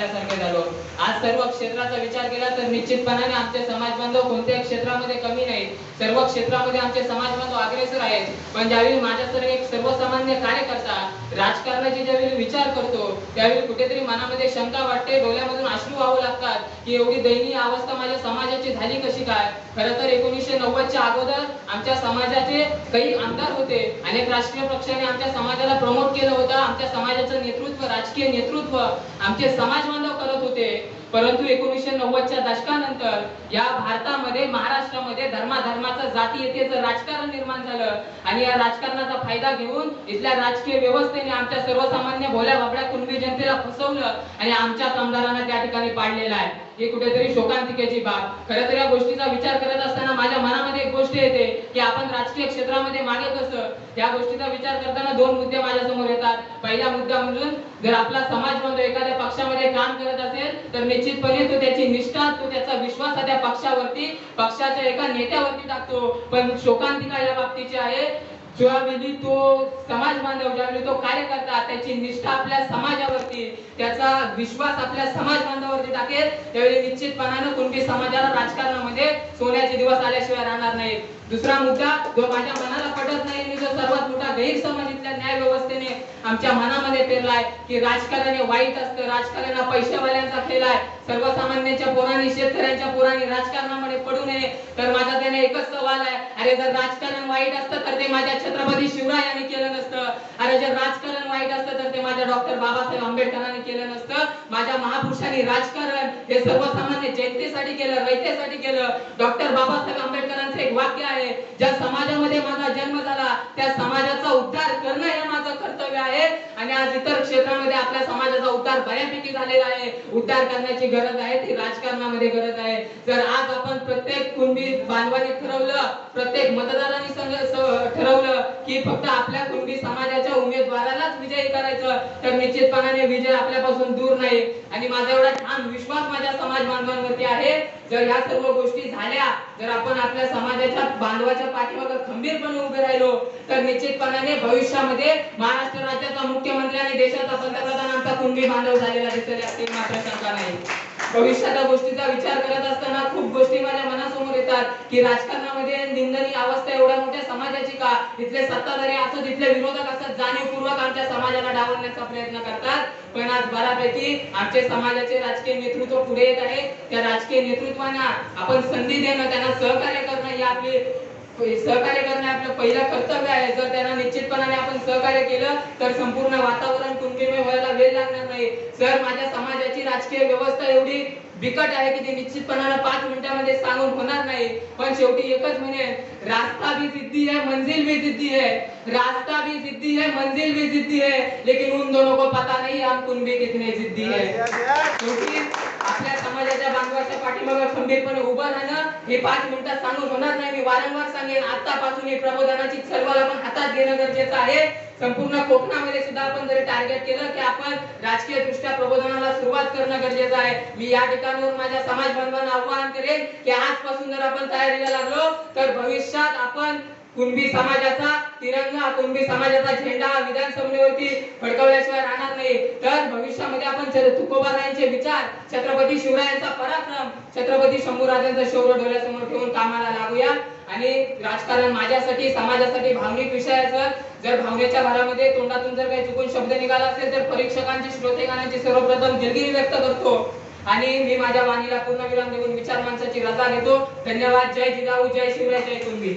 लागल्यासारखे झालो आज सर्व क्षेत्राचा विचार केला तर निश्चितपणाने आमचे समाज बांधव कोणत्याही क्षेत्रामध्ये कमी नाहीत. सर्व क्षेत्रामध्ये आमचे समाज बांधव अग्रेसर आहेत. पण ज्यावेळी माझ्यासारखे एक सर्वसामान्य कार्यकर्ता राजकारणाचे ज्यावेळी विचार करतो त्यावेळी कुठेतरी मनामध्ये शंका वाटते डोळ्यामधून अश्रू व्हावं लागतात की एवढी दयनीय अवस्था माझ्या समाजाची झाली कशी काय? खरं तर एकोणीसशे नव्वदच्या अगोदर आमच्या समाजाचे काही आमदार होते. अनेक राष्ट्रीय पक्षाने आमच्या समाजाला प्रमोट केलं होतं. आमच्या समाजाचं नेतृत्व राजकीय नेतृत्व आमचे समाज बांधव करत होते. परंतु एकोणीसशे नव्वदच्या दशकानंतर या भारतामध्ये महाराष्ट्रामध्ये धर्माधर्माचं जातीयतेचं राजकारण निर्माण झालं आणि या राजकारणाचा फायदा घेऊन इथल्या राजकीय व्यवस्थेने आमच्या सर्वसामान्य भोल्या भाबड्या कुणबी जनतेला फसवलं आणि आमच्या आमदारांना त्या ठिकाणी पाडलेलं आहे. ही कुठेतरी शोकांतिकेची बाब. खरं तर या गोष्टीचा विचार करत असताना माझ्या मनामध्ये एक गोष्ट येते की आपण राजकीय क्षेत्रामध्ये मागे कसं? या गोष्टीचा विचार करताना दोन मुद्दे माझ्यासमोर येतात. पहिला मुद्दा म्हणून जर आपला समाज बांधव एखाद्या पक्षामध्ये काम करत असेल तर निश्चितपणे तो त्याची निष्ठा तो त्याचा विश्वास त्या पक्षावरती पक्षाच्या एका नेत्यावरती टाकतो. पण शोकांतिका या बाबतीची आहे. ज्यावेळी तो समाज बांधव ज्यावेळी तो कार्यकर्ता त्याची निष्ठा आपल्या समाजावरती त्याचा विश्वास आपल्या समाज बांधवावरती टाकेल त्यावेळी निश्चितपणानं कोणती समाजाला राजकारणामध्ये सोन्याचे दिवस आल्याशिवाय राहणार नाही दुसरा मुद्दा जो माझ्या मनाला पटत नाही मी जो सर्वात मोठा गैरसमज आमच्या मनामध्ये पेरलाय की राजकारण हे वाईट असतं राजकारण हा पैशावाल्यांचा खेळ आहे. सर्वसामान्यांच्या पोरांनी शेतकऱ्यांच्या पोरांनी राजकारणामध्ये पडू नये. तर माझा त्याने एकच सवाल आहे अरे जर राजकारण वाईट असतं तर ते माझ्या छत्रपती शिवरायांनी केलं नसतं. अरे जर राजकारण वाईट असतं तर ते माझ्या डॉक्टर बाबासाहेब आंबेडकरांनी केलं नसतं. माझ्या महापुरुषांनी राजकारण हे सर्वसामान्य जनतेसाठी केलं रयतेसाठी केलं. डॉक्टर बाबासाहेब आंबेडकरांचं एक वाक्य आहे ज्या समाजामध्ये माझा जन्म झाला त्या समाजाचा उद्धार करणं हे माझं आणि आज इतर क्षेत्रामध्ये आपल्या समाजाचा उद्धार बऱ्यापैकी झालेला आहे. उद्धार करण्याची गरज आहे ती राजकारणामध्ये गरज आहे. जर आज आपण प्रत्येक कुणबी बांधवांनी ठरवलं प्रत्येक मतदारांनी ठरवलं की फक्त आपल्या कुणबी समाजाच्या उमेदवारालाच विजयी करायचं तर निश्चितपणाने विजय आपल्यापासून दूर नाही. आणि माझा एवढा छान विश्वास माझ्या समाज बांधवांवरती आहे. जर या सर्व गोष्टी झाल्या जर आपण आपल्या समाजाच्या बांधवाच्या पाठीमागे खंबीरपणे उभे राहिलो तर निश्चितपणाने भविष्यामध्ये महाराष्ट्र राज्याचा मुख्यमंत्री आणि देशाचा पंतप्रधान आमचा कुंभी बांधव झालेला दिसेल यातील मात्र शंका नाही. भविष्याच्या गोष्टीचा विचार करत असताना खूप गोष्टी माझ्या मनासमोर येतात की राजकारण समाजाची का इथले सत्ताधारी असो तिथले विरोधक असत जाणीवपूर्वक आमच्या समाजाला डावलण्याचा प्रयत्न करतात. पण आज बऱ्यापैकी आमचे समाजाचे राजकीय नेतृत्व पुढे येत आहे. त्या राजकीय नेतृत्वांना आपण संधी देणं त्यांना सहकार्य करणं ही आपली सहकार्य करणे आपलं पहिलं कर्तव्य आहे. जर त्यांना निश्चितपणाने आपण सहकार्य केलं तर संपूर्ण वातावरण कुंभीमय लागणार नाही. जर माझ्या समाजाची राजकीय व्यवस्था एवढी बिकट आहे की ती निश्चितपणाने पाच मिनिटांमध्ये सांगून होणार नाही. पण शेवटी एकच म्हणेन रास्ता भी जिद्दी है मंजिल भी जिद्दी है. रास्ता भी जिद्दी है मंजिल भी जिद्दी है. लेकिन उन दोनों को पता नहीं हम कुंभी कितने जिद्दी है. शेवटी आपल्या समाजाच्या बांधवाच्या पाठीमागे खंबीरपणे उभं राहणं हे पाच मिनिटात सांगून होणार नाही. मी वारंवार सांगेन आतापासून ही प्रबोधनाची चळवळ आपण हातात घेणं गरजेचं आहे. संपूर्ण कोकणामध्ये सुद्धा आपण जर टार्गेट केलं की आपण राजकीय दृष्ट्या प्रबोधनाला सुरुवात करणं गरजेचं आहे. मी या ठिकाणावर माझ्या समाज बांधवांना आव्हान करेन की आजपासून जर आपण तयारीला लागलो तर भविष्यात आपण कुणबी समाजाचा तिरंगा कुणबी समाजाचा झेंडा विधानसभेवरती फडकवल्याशिवाय राहणार नाही. तर भविष्यामध्ये आपण छ- तुकोबारायांचे विचार छत्रपती शिवरायांचा पराक्रम छत्रपती शंभूराजांचा शौर्य डोळ्यासमोर ठेवून कामाला लागूया. आणि राजकारण माझ्यासाठी समाजासाठी भावनिक विषयाचं जर भावनेच्या भरामध्ये तोंडातून जर काही चुकून शब्द निघाला असेल तर परीक्षकांची श्रोतेगानांची सर्वप्रथम दिलगिरी व्यक्त करतो. आणि मी माझ्या वाणीला पूर्ण विराम देऊन विचार माणसाची रजा घेतो धन्यवाद. जय जिजाऊ. जय शिवराय. जय कुणबी